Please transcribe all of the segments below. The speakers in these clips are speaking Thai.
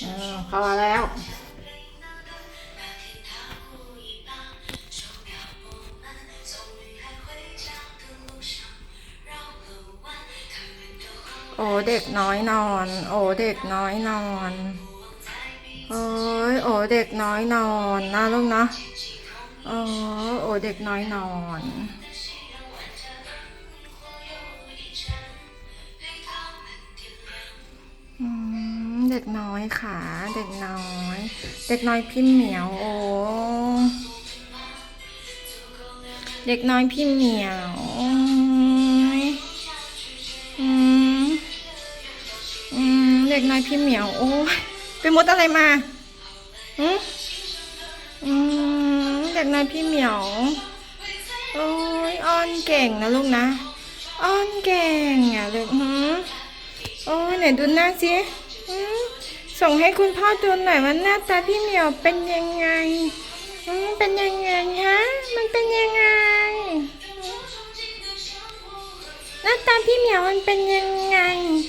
เออพอแล้ว โอ้เด็กน้อยนอน โอ้เด็กน้อยนอนโอ้ยโอ้เด็กน้อยนอนนะลูกนะโอ้โอ้เด็กน้อยนอน อยค่ะ เด็กน้อย เด็กน้อยพี่เหมียวโอ้เด็กน้อยพี่เหมียวอืมอืมเด็กน้อยพี่เหมียวโอ้ยไปมดอะไรมาอืมอืมเด็กน้อยพี่เหมียวโอ้ยอ้อนเก่งนะลูกนะอ้อนเก่งอะลูกหืมโอ้ยไหนดูหน้าสิ ส่งให้คุณพ่อดูหน่อยว่าหน้าตาพี่เหมียวเป็นยังไงอืมเป็นยังไงฮะ มันเป็นยังไง หน้าตาพี่เหมียวมันเป็นยังไง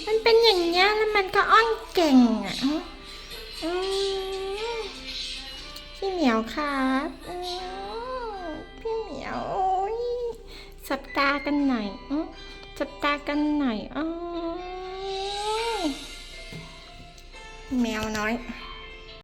มันเป็นอย่างเงี้ยแล้วมันก็อ้อนเก่งอะอืมพี่เหมียวครับอืมพี่เหมียวโอ้ยสับตากันหน่อยอืมสับตากันหน่อยอ๋อ แมวน้อย